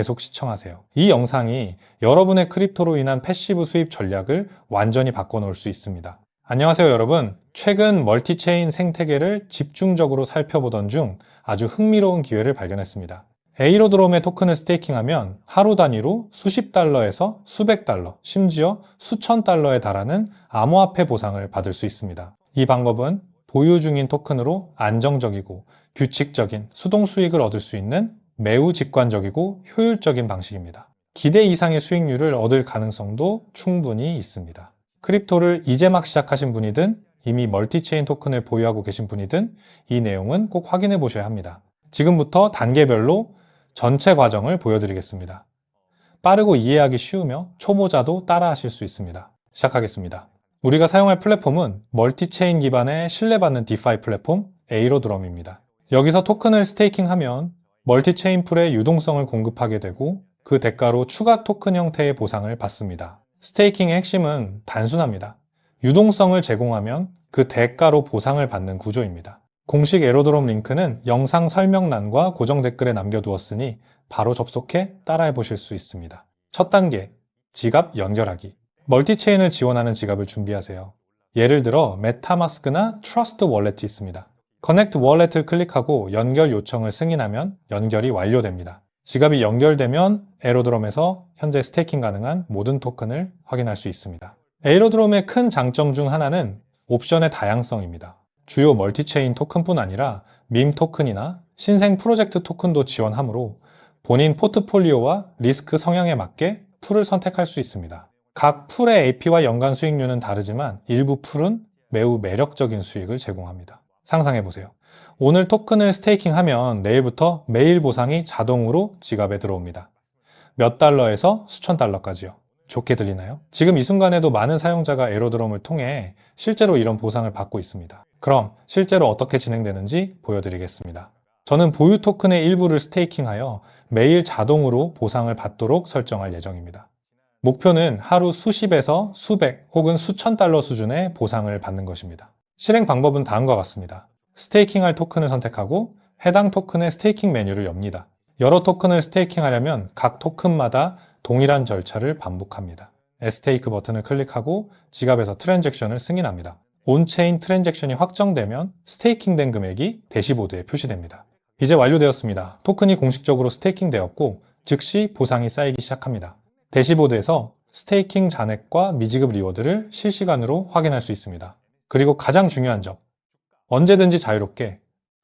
계속 시청하세요. 이 영상이 여러분의 크립토로 인한 패시브 수입 전략을 완전히 바꿔놓을 수 있습니다. 안녕하세요 여러분. 최근 멀티체인 생태계를 집중적으로 살펴보던 중 아주 흥미로운 기회를 발견했습니다. 에이로드롬의 토큰을 스테이킹하면 하루 단위로 수십 달러에서 수백 달러, 심지어 수천 달러에 달하는 암호화폐 보상을 받을 수 있습니다. 이 방법은 보유 중인 토큰으로 안정적이고 규칙적인 수동 수익을 얻을 수 있는 매우 직관적이고 효율적인 방식입니다. 기대 이상의 수익률을 얻을 가능성도 충분히 있습니다. 크립토를 이제 막 시작하신 분이든 이미 멀티체인 토큰을 보유하고 계신 분이든 이 내용은 꼭 확인해 보셔야 합니다. 지금부터 단계별로 전체 과정을 보여드리겠습니다. 빠르고 이해하기 쉬우며 초보자도 따라하실 수 있습니다. 시작하겠습니다. 우리가 사용할 플랫폼은 멀티체인 기반의 신뢰받는 디파이 플랫폼 에이로드럼입니다. 여기서 토큰을 스테이킹하면 멀티체인 풀의 유동성을 공급하게 되고 그 대가로 추가 토큰 형태의 보상을 받습니다. 스테이킹의 핵심은 단순합니다. 유동성을 제공하면 그 대가로 보상을 받는 구조입니다. 공식 에로드롬 링크는 영상 설명란과 고정 댓글에 남겨두었으니 바로 접속해 따라해 보실 수 있습니다. 첫 단계, 지갑 연결하기. 멀티체인을 지원하는 지갑을 준비하세요. 예를 들어 메타마스크나 트러스트 월렛이 있습니다. 커넥트 월렛을 클릭하고 연결 요청을 승인하면 연결이 완료됩니다. 지갑이 연결되면 에로드롬에서 현재 스테이킹 가능한 모든 토큰을 확인할 수 있습니다. 에로드롬의 큰 장점 중 하나는 옵션의 다양성입니다. 주요 멀티체인 토큰뿐 아니라 밈 토큰이나 신생 프로젝트 토큰도 지원하므로 본인 포트폴리오와 리스크 성향에 맞게 풀을 선택할 수 있습니다. 각 풀의 AP와 연간 수익률은 다르지만 일부 풀은 매우 매력적인 수익을 제공합니다. 상상해 보세요. 오늘 토큰을 스테이킹하면 내일부터 매일 보상이 자동으로 지갑에 들어옵니다. 몇 달러에서 수천 달러까지요. 좋게 들리나요? 지금 이 순간에도 많은 사용자가 에로드롬을 통해 실제로 이런 보상을 받고 있습니다. 그럼 실제로 어떻게 진행되는지 보여드리겠습니다. 저는 보유 토큰의 일부를 스테이킹하여 매일 자동으로 보상을 받도록 설정할 예정입니다. 목표는 하루 수십에서 수백 혹은 수천 달러 수준의 보상을 받는 것입니다. 실행 방법은 다음과 같습니다. 스테이킹할 토큰을 선택하고 해당 토큰의 스테이킹 메뉴를 엽니다. 여러 토큰을 스테이킹하려면 각 토큰마다 동일한 절차를 반복합니다. 에스테이크 버튼을 클릭하고 지갑에서 트랜잭션을 승인합니다. 온체인 트랜잭션이 확정되면 스테이킹된 금액이 대시보드에 표시됩니다. 이제 완료되었습니다. 토큰이 공식적으로 스테이킹되었고 즉시 보상이 쌓이기 시작합니다. 대시보드에서 스테이킹 잔액과 미지급 리워드를 실시간으로 확인할 수 있습니다. 그리고 가장 중요한 점, 언제든지 자유롭게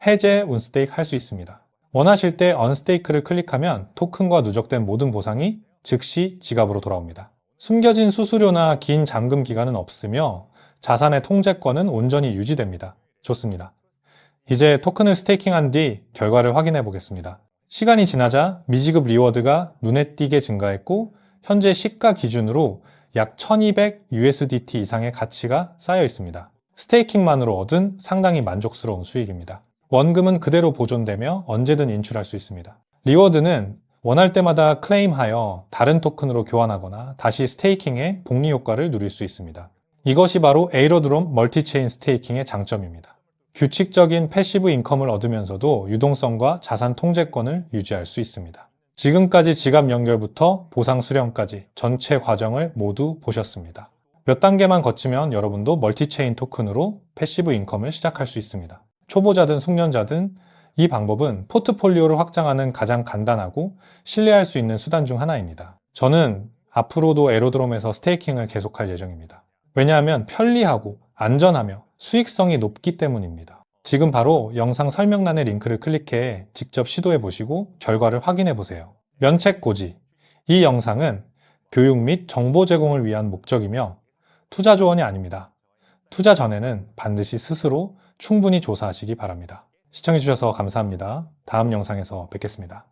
해제, 운스테이크 할 수 있습니다. 원하실 때 언스테이크를 클릭하면 토큰과 누적된 모든 보상이 즉시 지갑으로 돌아옵니다. 숨겨진 수수료나 긴 잠금 기간은 없으며 자산의 통제권은 온전히 유지됩니다. 좋습니다. 이제 토큰을 스테이킹한 뒤 결과를 확인해 보겠습니다. 시간이 지나자 미지급 리워드가 눈에 띄게 증가했고 현재 시가 기준으로 약 1200 USDT 이상의 가치가 쌓여 있습니다. 스테이킹만으로 얻은 상당히 만족스러운 수익입니다. 원금은 그대로 보존되며 언제든 인출할 수 있습니다. 리워드는 원할 때마다 클레임하여 다른 토큰으로 교환하거나 다시 스테이킹의 복리 효과를 누릴 수 있습니다. 이것이 바로 에이로드롬 멀티체인 스테이킹의 장점입니다. 규칙적인 패시브 인컴을 얻으면서도 유동성과 자산 통제권을 유지할 수 있습니다. 지금까지 지갑 연결부터 보상 수령까지 전체 과정을 모두 보셨습니다. 몇 단계만 거치면 여러분도 멀티체인 토큰으로 패시브 인컴을 시작할 수 있습니다. 초보자든 숙련자든 이 방법은 포트폴리오를 확장하는 가장 간단하고 신뢰할 수 있는 수단 중 하나입니다. 저는 앞으로도 에로드롬에서 스테이킹을 계속할 예정입니다. 왜냐하면 편리하고 안전하며 수익성이 높기 때문입니다. 지금 바로 영상 설명란의 링크를 클릭해 직접 시도해 보시고 결과를 확인해 보세요. 면책 고지. 이 영상은 교육 및 정보 제공을 위한 목적이며 투자 조언이 아닙니다. 투자 전에는 반드시 스스로 충분히 조사하시기 바랍니다. 시청해주셔서 감사합니다. 다음 영상에서 뵙겠습니다.